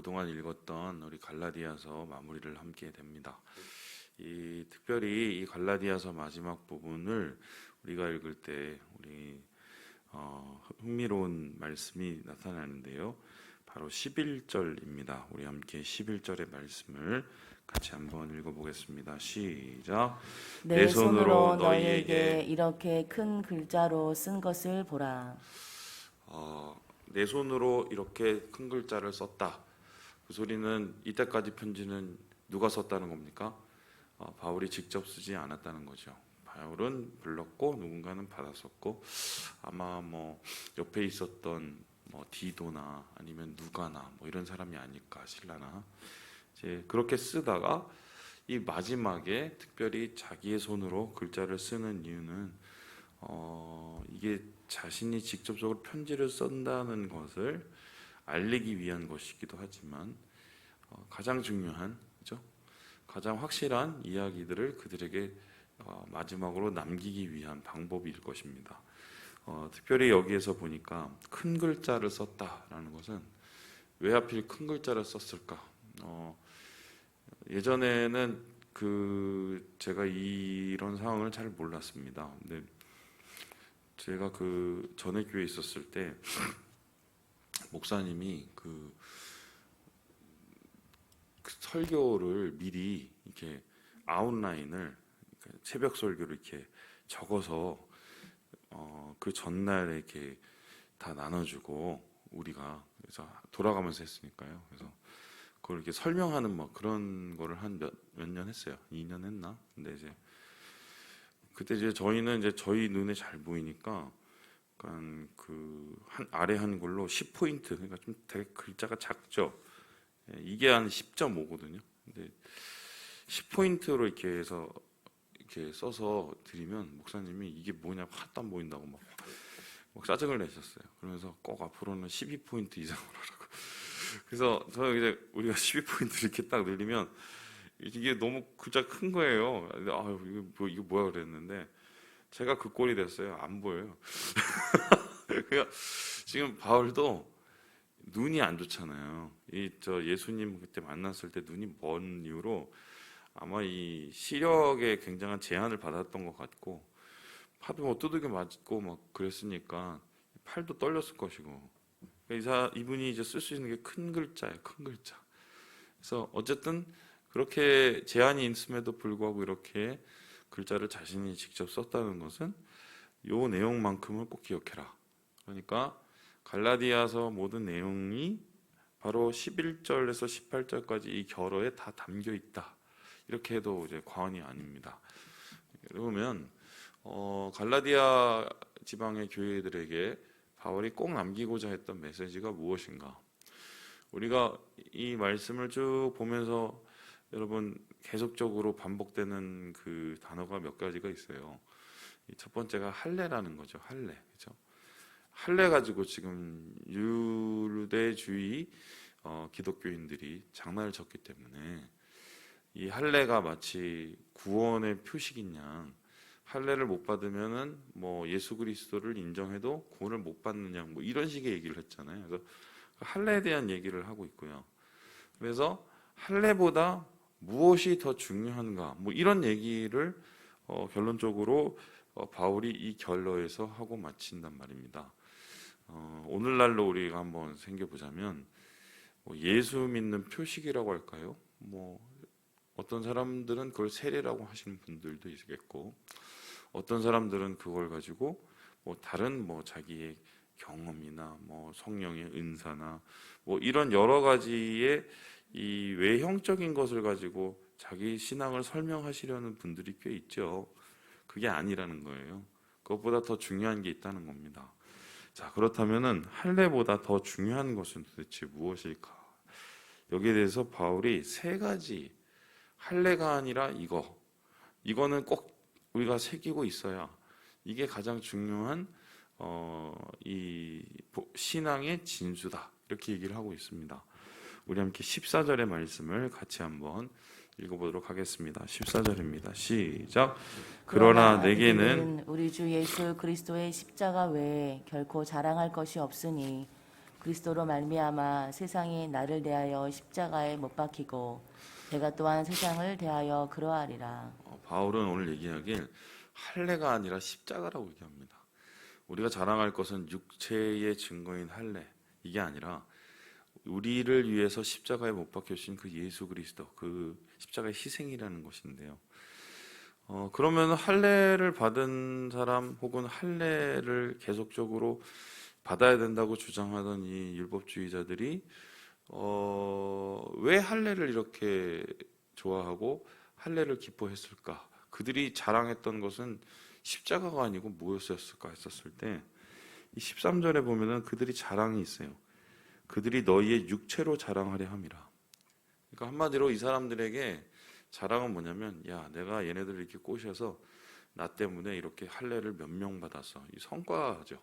그동안 읽었던 우리 갈라디아서 마무리를 함께 됩니다. 이 특별히 이 갈라디아서 마지막 부분을 우리가 읽을 때 우리 어, 흥미로운 말씀이 나타나는데요. 바로 11절입니다. 우리 함께 11절의 말씀을 같이 한번 읽어보겠습니다. 시작. 내 손으로 너희에게 이렇게 큰 글자로 쓴 것을 보라. 어, 내 손으로 이렇게 큰 글자를 썼다. 그 소리는 이때까지 편지는 누가 썼다는 겁니까? 어, 바울이 직접 쓰지 않았다는 거죠. 바울은 불렀고 누군가는 받았었고 아마 뭐 옆에 있었던 뭐 디도나 아니면 누가나 뭐 이런 사람이 아닐까 신라나 이제 그렇게 쓰다가 이 마지막에 특별히 자기의 손으로 글자를 쓰는 이유는 어, 이게 자신이 직접적으로 편지를 쓴다는 것을 알리기 위한 것이기도 하지만 어, 가장 중요한 그죠? 가장 확실한 이야기들을 그들에게 어, 마지막으로 남기기 위한 방법일 것입니다. 어, 특별히 여기에서 보니까 큰 글자를 썼다라는 것은 왜 하필 큰 글자를 썼을까? 어, 예전에는 그 제가 이런 상황을 잘 몰랐습니다. 근데 제가 그 전에 교회 에 있었을 때 목사님이 그, 그 설교를 미리 이렇게 아웃라인을 그러니까 새벽 설교를 이렇게 적어서 어, 그 전날에 이렇게 다 나눠주고 우리가 그래서 돌아가면서 했으니까요. 그래서 그걸 이렇게 설명하는 뭐 그런 거를 한 몇 몇 년 했어요. 2년 했나? 근데 이제 그때 이제 저희는 이제 저희 눈에 잘 보이니까 약간 그한 아래 한글로 10 포인트 그러니까 좀 되게 글자가 작죠. 예, 이게 한 10.5거든요. 근데 10 포인트로 이렇게 해서 이렇게 써서 드리면 목사님이 이게 뭐냐 하나도 안 보인다고 막, 막 짜증을 내셨어요. 그러면서 꼭 앞으로는 12 포인트 이상으로 하라고. 그래서 저 이제 우리가 12 포인트 이렇게 딱 늘리면 이게 너무 글자 큰 거예요. 아유 이거 뭐 이거 뭐야 그랬는데 제가 그 꼴이 됐어요. 안 보여요. 그러니까 지금 바울도 눈이 안 좋잖아요. 이 저 예수님 그때 만났을 때 눈이 먼 이유로 아마 이 시력에 굉장한 제한을 받았던 것 같고 파도 뭐 두들겨 맞고 막 그랬으니까 팔도 떨렸을 것이고 이사 이분이 이제 쓸 수 있는 게 큰 글자예요. 큰 글자. 그래서 어쨌든 그렇게 제한이 있음에도 불구하고 이렇게 글자를 자신이 직접 썼다는 것은 요 내용만큼을 꼭 기억해라. 그러니까 갈라디아서 모든 내용이 바로 11절에서 18절까지 이 결어에 다 담겨 있다. 이렇게 해도 이제 과언이 아닙니다. 그러면 어, 갈라디아 지방의 교회들에게 바울이 꼭 남기고자 했던 메시지가 무엇인가? 우리가 이 말씀을 쭉 보면서 여러분 계속적으로 반복되는 그 단어가 몇 가지가 있어요. 이첫 번째가 할례라는 거죠. 할례. 그죠? 할례 가지고 지금 유대주의 어, 기독교인들이 장난을 쳤기 때문에 이 할례가 마치 구원의 표식인 양 할례를 못 받으면은 뭐 예수 그리스도를 인정해도 구원을 못 받느냐 뭐 이런 식의 얘기를 했잖아요. 그래서 그 할례에 대한 얘기를 하고 있고요. 그래서 할례보다 무엇이 더 중요한가 뭐 이런 얘기를 어, 결론적으로 어, 바울이 이 결로에서 하고 마친단 말입니다. 어, 오늘날로 우리가 한번 생겨보자면 뭐 예수 믿는 표식이라고 할까요? 뭐 어떤 사람들은 그걸 세례라고 하시는 분들도 있겠고 어떤 사람들은 그걸 가지고 뭐 다른 뭐 자기의 경험이나 뭐 성령의 은사나 뭐 이런 여러 가지의 이 외형적인 것을 가지고 자기 신앙을 설명하시려는 분들이 꽤 있죠. 그게 아니라는 거예요. 그것보다 더 중요한 게 있다는 겁니다. 자, 그렇다면은 할례보다 더 중요한 것은 도대체 무엇일까? 여기에 대해서 바울이 세 가지 할례가 아니라 이거. 이거는 꼭 우리가 새기고 있어야 이게 가장 중요한 어, 이 신앙의 진수다. 이렇게 얘기를 하고 있습니다. 우리 함께 14절의 말씀을 같이 한번 읽어보도록 하겠습니다. 14절입니다. 시작. 그러나 내게는 우리 주 예수 그리스도의 십자가 외에 결코 자랑할 것이 없으니 그리스도로 말미암아 세상이 나를 대하여 십자가에 못 박히고 내가 또한 세상을 대하여 그러하리라. 어, 바울은 오늘 얘기하길 할례가 아니라 십자가라고 얘기합니다. 우리가 자랑할 것은 육체의 증거인 할례 이게 아니라 우리를 위해서 십자가에 못 박혀 주신 그 예수 그리스도 그 십자가의 희생이라는 것인데요. 어, 그러면 할례를 받은 사람 혹은 할례를 계속적으로 받아야 된다고 주장하던 이 율법주의자들이 어, 왜 할례를 이렇게 좋아하고 할례를 기뻐했을까? 그들이 자랑했던 것은 십자가가 아니고 무엇이었을까 했었을 때, 이 13절에 보면은 그들이 자랑이 있어요. 그들이 너희의 육체로 자랑하려 함이라. 그러니까 한마디로 이 사람들에게 자랑은 뭐냐면, 야, 내가 얘네들 이렇게 꼬셔서 나 때문에 이렇게 할례를 몇 명 받았어. 이 성과죠.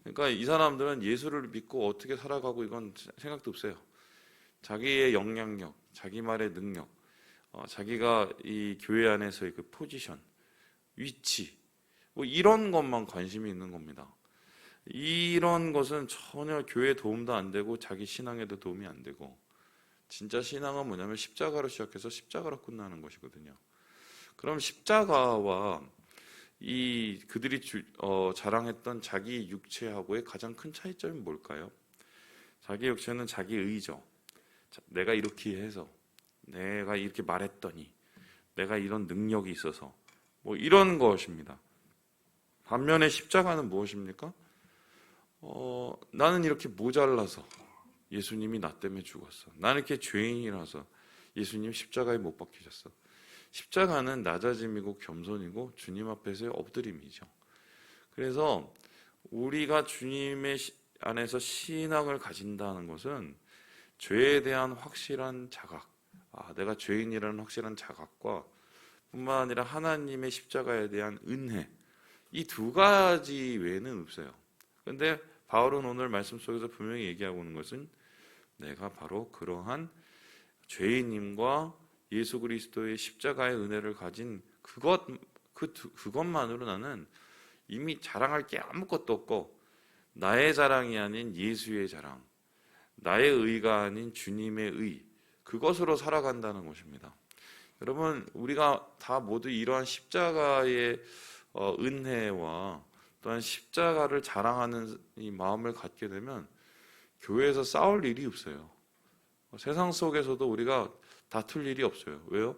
그러니까 이 사람들은 예수를 믿고 어떻게 살아가고 이건 생각도 없어요. 자기의 영향력, 자기 말의 능력, 어, 자기가 이 교회 안에서의 그 포지션, 위치, 뭐 이런 것만 관심이 있는 겁니다. 이런 것은 전혀 교회 도움도 안 되고 자기 신앙에도 도움이 안 되고 진짜 신앙은 뭐냐면 십자가로 시작해서 십자가로 끝나는 것이거든요. 그럼 십자가와 이 그들이 주- 어, 자랑했던 자기 육체하고의 가장 큰 차이점이 뭘까요? 자기 육체는 자기 의죠. 자, 내가 이렇게 해서 내가 이렇게 말했더니 내가 이런 능력이 있어서 뭐 이런 것입니다. 반면에 십자가는 무엇입니까? 어, 나는 이렇게 모자라서 예수님이 나 때문에 죽었어. 나는 이렇게 죄인이라서 예수님 십자가에 못 박히셨어. 십자가는 낮아짐이고 겸손이고 주님 앞에서의 엎드림이죠. 그래서 우리가 주님의 시- 안에서 신앙을 가진다는 것은 죄에 대한 확실한 자각, 아, 내가 죄인이라는 확실한 자각과 뿐만 아니라 하나님의 십자가에 대한 은혜, 이 두 가지 외에는 없어요. 근데 바울은 오늘 말씀 속에서 분명히 얘기하고 있는 것은 내가 바로 그러한 죄인님과 예수 그리스도의 십자가의 은혜를 가진 그것 그 두- 그것만으로 나는 이미 자랑할 게 아무것도 없고 나의 자랑이 아닌 예수의 자랑, 나의 의가 아닌 주님의 의 그것으로 살아간다는 것입니다. 여러분 우리가 다 모두 이러한 십자가의 어, 은혜와 또한 십자가를 자랑하는 이 마음을 갖게 되면 교회에서 싸울 일이 없어요. 세상 속에서도 우리가 다툴 일이 없어요. 왜요?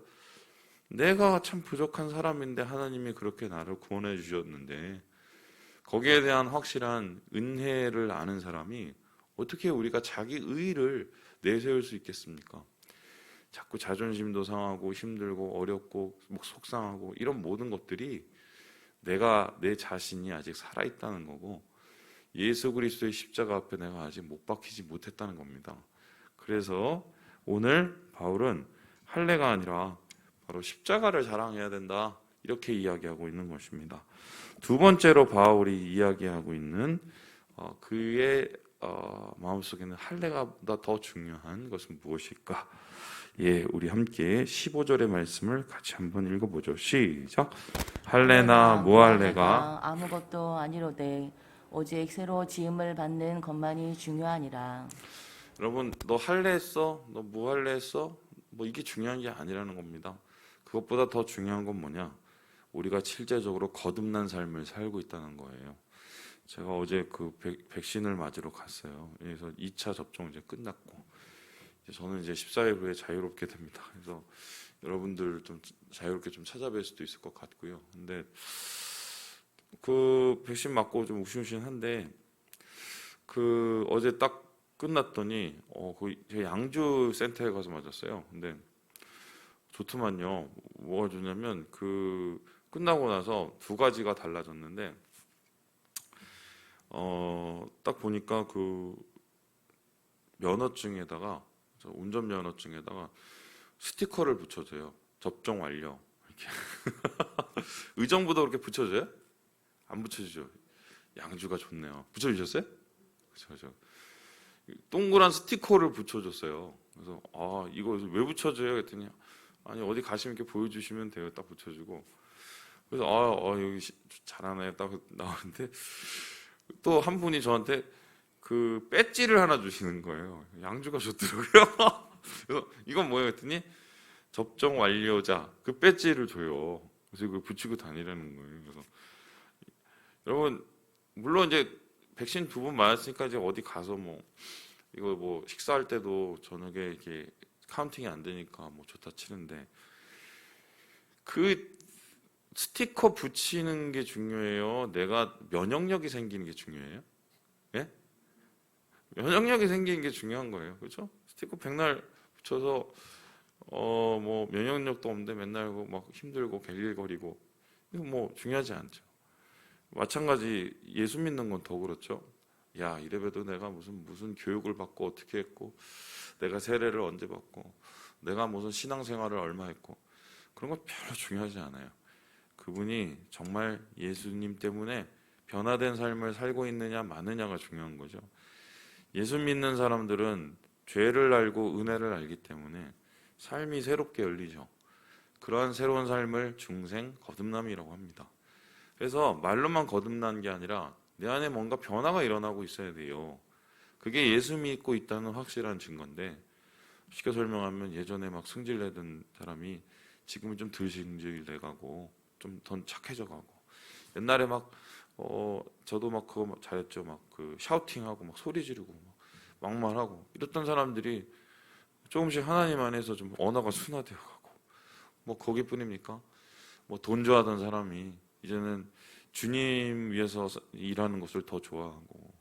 내가 참 부족한 사람인데 하나님이 그렇게 나를 구원해 주셨는데 거기에 대한 확실한 은혜를 아는 사람이 어떻게 우리가 자기 의를 내세울 수 있겠습니까? 자꾸 자존심도 상하고 힘들고 어렵고 목 속상하고 이런 모든 것들이 내가 내 자신이 아직 살아 있다는 거고 예수 그리스도의 십자가 앞에 내가 아직 못 박히지 못했다는 겁니다. 그래서 오늘 바울은 할례가 아니라 바로 십자가를 자랑해야 된다 이렇게 이야기하고 있는 것입니다. 두 번째로 바울이 이야기하고 있는 어, 그의 어, 마음속에는 할례가보다 더 중요한 것은 무엇일까? 예, 우리 함께 15절의 말씀을 같이 한번 읽어보죠. 시작. 할례나 무할례가 아무것도 아니로되 오직 새로 지음을 받는 것만이 중요하니라. 여러분 너 할례 했어? 너 무할례 했어? 뭐 이게 중요한 게 아니라는 겁니다. 그것보다 더 중요한 건 뭐냐? 우리가 실제적으로 거듭난 삶을 살고 있다는 거예요. 제가 어제 그 백, 백신을 맞으러 갔어요. 그래서 2차 접종 이제 끝났고 이제 저는 이제 14일 후에 자유롭게 됩니다. 그래서 여러분들 좀 자유롭게 좀 찾아뵐 수도 있을 것 같고요. 근데 그 백신 맞고 좀 우신우신한데 그 어제 딱 끝났더니 어, 그 제가 양주 센터에 가서 맞았어요. 근데 좋더만요. 뭐가 좋냐면 그 끝나고 나서 두 가지가 달라졌는데 어, 딱 보니까 그 면허증에다가 저 운전 면허증에다가 스티커를 붙여줘요. 접종 완료. 이렇게 의정부도 그렇게 붙여줘요? 안 붙여주죠. 양주가 좋네요. 붙여주셨어요? 그렇죠. 동그란 스티커를 붙여줬어요. 그래서 아 이거 왜 붙여줘요? 그랬더니 아니 어디 가시면 이렇게 보여주시면 돼요. 딱 붙여주고 그래서 아, 아, 여기 시- 잘하네 딱 나오는데 또 한 분이 저한테 그그 배지를 하나 주시는 거예요. 양주가 좋더라고요. 그래서 이건 뭐예요? 했더니 접종 완료자 그 배지를 줘요. 그래서 이거 붙이고 다니라는 거예요. 그래서 여러분 물론 이제 백신 두 번 맞았으니까 이제 어디 가서 뭐 이거 뭐 식사할 때도 저녁에 이렇게 카운팅이 안 되니까 뭐 좋다 치는데 그 스티커 붙이는 게 중요해요. 내가 면역력이 생기는 게 중요해요. 예? 면역력이 생기는 게 중요한 거예요. 그렇죠? 스티커 백날 붙여서 어 뭐 면역력도 없는데 맨날 그막 힘들고 갤릴거리고 이거 뭐 중요하지 않죠. 마찬가지 예수 믿는 건 더 그렇죠. 야 이래봬도 내가 무슨 무슨 교육을 받고 어떻게 했고 내가 세례를 언제 받고 내가 무슨 신앙생활을 얼마 했고 그런 거 별로 중요하지 않아요. 그분이 정말 예수님 때문에 변화된 삶을 살고 있느냐 마느냐가 중요한 거죠. 예수 믿는 사람들은 죄를 알고 은혜를 알기 때문에 삶이 새롭게 열리죠. 그러한 새로운 삶을 중생 거듭남이라고 합니다. 그래서 말로만 거듭난 게 아니라 내 안에 뭔가 변화가 일어나고 있어야 돼요. 그게 예수 믿고 있다는 확실한 증거인데 쉽게 설명하면 예전에 막 승질내던 사람이 지금은 좀 덜 승질내가고 좀 더 착해져가고 옛날에 막 어, 저도 막 그거 막 잘했죠. 막 그 샤우팅하고 막 소리 지르고 막 막말하고 이랬던 사람들이 조금씩 하나님 안에서 좀 언어가 순화되어 가고 뭐 거기뿐입니까? 뭐 돈 좋아하던 사람이 이제는 주님 위해서 일하는 것을 더 좋아하고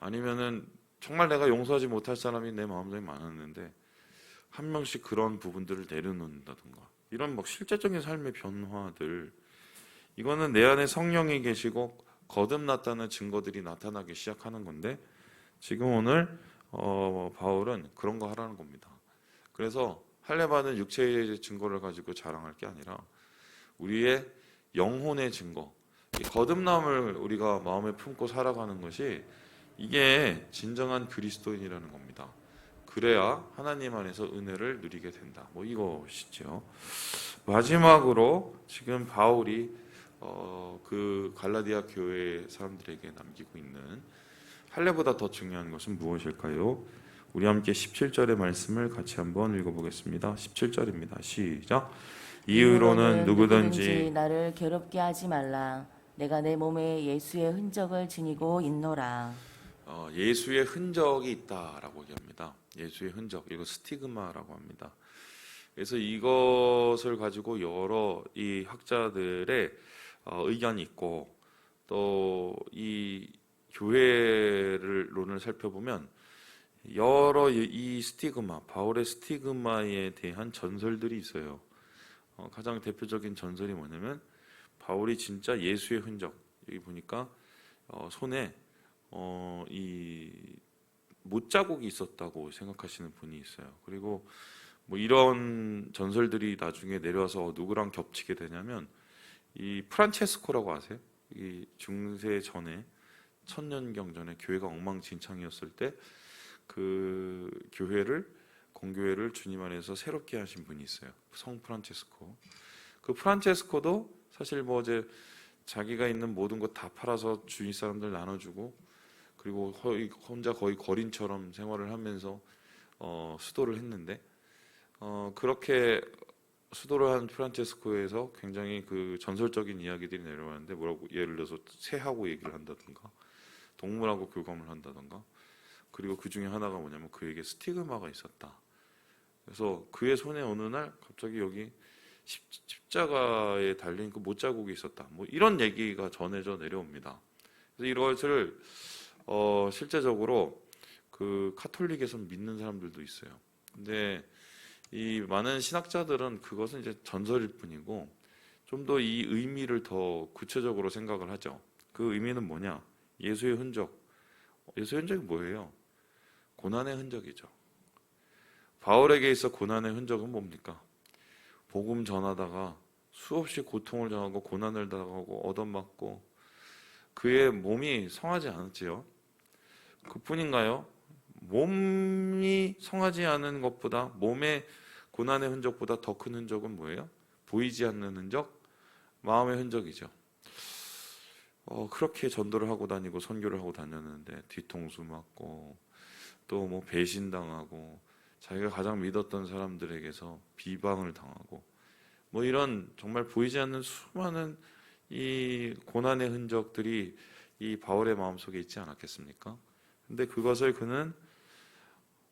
아니면은 정말 내가 용서하지 못할 사람이 내 마음속에 많았는데 한 명씩 그런 부분들을 내려놓는다든가 이런 막 실제적인 삶의 변화들 이거는 내 안에 성령이 계시고 거듭났다는 증거들이 나타나기 시작하는 건데 지금 오늘 어, 바울은 그런 거 하라는 겁니다. 그래서 할례 받은 육체의 증거를 가지고 자랑할 게 아니라 우리의 영혼의 증거, 이 거듭남을 우리가 마음에 품고 살아가는 것이 이게 진정한 그리스도인이라는 겁니다. 그래야 하나님 안에서 은혜를 누리게 된다. 뭐 이것이죠. 마지막으로 지금 바울이 어, 그 갈라디아 교회 사람들에게 남기고 있는 할례보다 더 중요한 것은 무엇일까요? 우리 함께 17절의 말씀을 같이 한번 읽어보겠습니다. 17절입니다. 시작. 이유로는 누구든지 나를 괴롭게 하지 말라. 내가 내 몸에 예수의 흔적을 지니고 있노라. 어, 예수의 흔적이 있다라고 얘기합니다. 예수의 흔적, 이거 스티그마라고 합니다. 그래서 이것을 가지고 여러 이 학자들의 어, 의견이 있고 또 이 교회를 론을 살펴보면 여러 이- 이 스티그마, 바울의 스티그마에 대한 전설들이 있어요. 어, 가장 대표적인 전설이 뭐냐면 바울이 진짜 예수의 흔적 여기 보니까 어, 손에 어, 이 못자국이 있었다고 생각하시는 분이 있어요. 그리고 뭐 이런 전설들이 나중에 내려와서 누구랑 겹치게 되냐면 이 프란체스코라고 아세요? 이 중세 전에 천년경 전에 교회가 엉망진창이었을 때 그 교회를 공교회를 주님 안에서 새롭게 하신 분이 있어요. 성 프란체스코. 그 프란체스코도 사실 뭐 이제 자기가 있는 모든 것 다 팔아서 주위 사람들 나눠주고 그리고 혼자 거의 거린처럼 생활을 하면서 어, 수도를 했는데 어, 그렇게 수도를 한 프란체스코에서 굉장히 그 전설적인 이야기들이 내려왔는데 뭐라고 예를 들어서 새하고 얘기를 한다든가 동물하고 교감을 한다든가 그리고 그 중에 하나가 뭐냐면 그에게 스티그마가 있었다. 그래서 그의 손에 어느 날 갑자기 여기 십, 십자가에 달린 그 못자국이 있었다. 뭐 이런 얘기가 전해져 내려옵니다. 그래서 이것을 어, 실제적으로 그 카톨릭에서 믿는 사람들도 있어요. 근데 이 많은 신학자들은 그것은 이제 전설일 뿐이고 좀 더 이 의미를 더 구체적으로 생각을 하죠. 그 의미는 뭐냐? 예수의 흔적. 예수의 흔적이 뭐예요? 고난의 흔적이죠. 바울에게 있어 고난의 흔적은 뭡니까? 복음 전하다가 수없이 고통을 당하고 고난을 당하고 얻어맞고 그의 몸이 성하지 않았지요. 그뿐인가요? 몸이 성하지 않은 것보다 몸의 고난의 흔적보다 더 큰 흔적은 뭐예요? 보이지 않는 흔적, 마음의 흔적이죠. 어, 그렇게 전도를 하고 다니고 선교를 하고 다녔는데 뒤통수 맞고 또 뭐 배신당하고 자기가 가장 믿었던 사람들에게서 비방을 당하고 뭐 이런 정말 보이지 않는 수많은 이 고난의 흔적들이 이 바울의 마음속에 있지 않았겠습니까? 근데 그것을 그는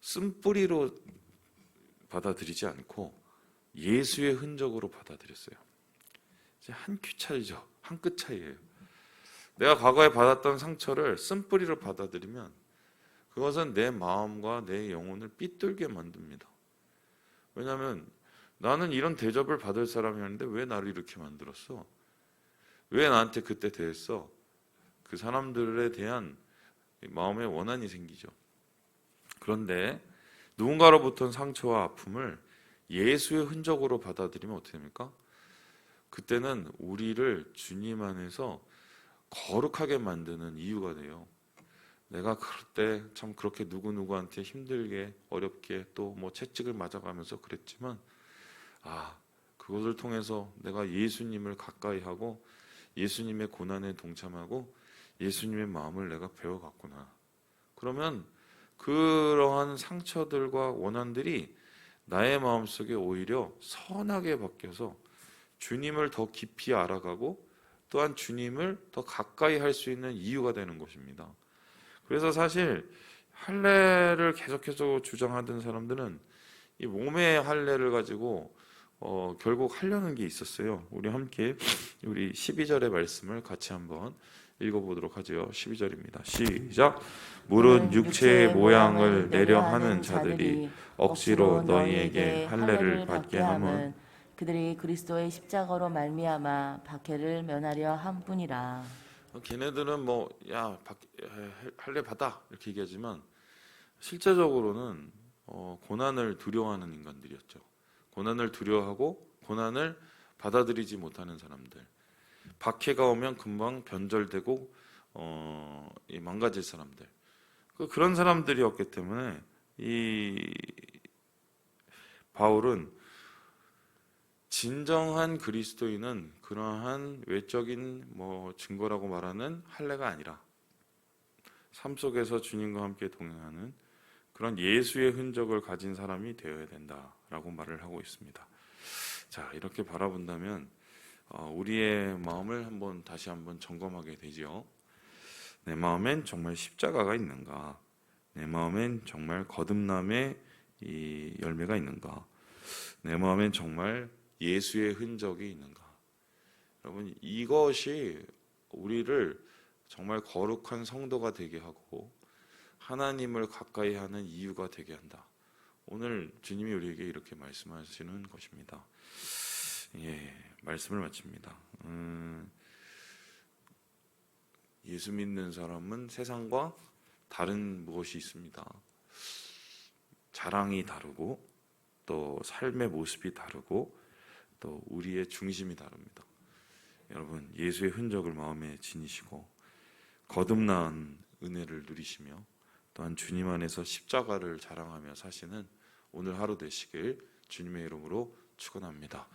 쓴뿌리로 받아들이지 않고 예수의 흔적으로 받아들였어요. 이제 한 큐 차이죠. 한 끗 차이예요. 내가 과거에 받았던 상처를 쓴뿌리로 받아들이면 그것은 내 마음과 내 영혼을 삐뚤게 만듭니다. 왜냐하면 나는 이런 대접을 받을 사람이었는데 왜 나를 이렇게 만들었어? 왜 나한테 그때 대했어? 그 사람들에 대한 마음의 원한이 생기죠. 그런데 누군가로부터 상처와 아픔을 예수의 흔적으로 받아들이면 어떻게 됩니까? 그때는 우리를 주님 안에서 거룩하게 만드는 이유가 돼요. 내가 그때 참 그렇게 누구누구한테 힘들게 어렵게 또 뭐 채찍을 맞아가면서 그랬지만 아 그것을 통해서 내가 예수님을 가까이 하고 예수님의 고난에 동참하고 예수님의 마음을 내가 배워갔구나. 그러면 그러한 상처들과 원한들이 나의 마음속에 오히려 선하게 바뀌어서 주님을 더 깊이 알아가고 또한 주님을 더 가까이 할 수 있는 이유가 되는 것입니다. 그래서 사실 할례를 계속해서 주장하던 사람들은 이 몸의 할례를 가지고 어, 결국 하려는 게 있었어요. 우리 함께 우리 12절의 말씀을 같이 한번 읽어보도록 하죠. 12절입니다. 시작. 물은 육체의 모양을 내려 하는 자들이 억지로 너희에게 할례를 받게 함은 그들이 그리스도의 십자가로 말미암아 박해를 면하려 함뿐이라. 걔네들은 뭐야 할례 받아 이렇게 얘기하지만 실제적으로는 어, 고난을 두려워하는 인간들이었죠. 고난을 두려워하고 고난을 받아들이지 못하는 사람들. 박해가 오면 금방 변절되고 어, 이 망가질 사람들. 그 그런 사람들이었기 때문에 이 바울은 진정한 그리스도인은 그러한 외적인 뭐 증거라고 말하는 할례가 아니라 삶 속에서 주님과 함께 동행하는 그런 예수의 흔적을 가진 사람이 되어야 된다라고 말을 하고 있습니다. 자 이렇게 바라본다면 어, 우리의 마음을 한번 다시 한번 점검하게 되죠. 내 마음엔 정말 십자가가 있는가? 내 마음엔 정말 거듭남의 이 열매가 있는가? 내 마음엔 정말 예수의 흔적이 있는가? 여러분 이것이 우리를 정말 거룩한 성도가 되게 하고 하나님을 가까이 하는 이유가 되게 한다. 오늘 주님이 우리에게 이렇게 말씀하시는 것입니다. 예, 말씀을 마칩니다. 음, 예수 믿는 사람은 세상과 다른 무엇이 있습니다. 자랑이 다르고 또 삶의 모습이 다르고 또 우리의 중심이 다릅니다. 여러분 예수의 흔적을 마음에 지니시고 거듭난 은혜를 누리시며 또한 주님 안에서 십자가를 자랑하며 사시는 오늘 하루 되시길 주님의 이름으로 축원합니다.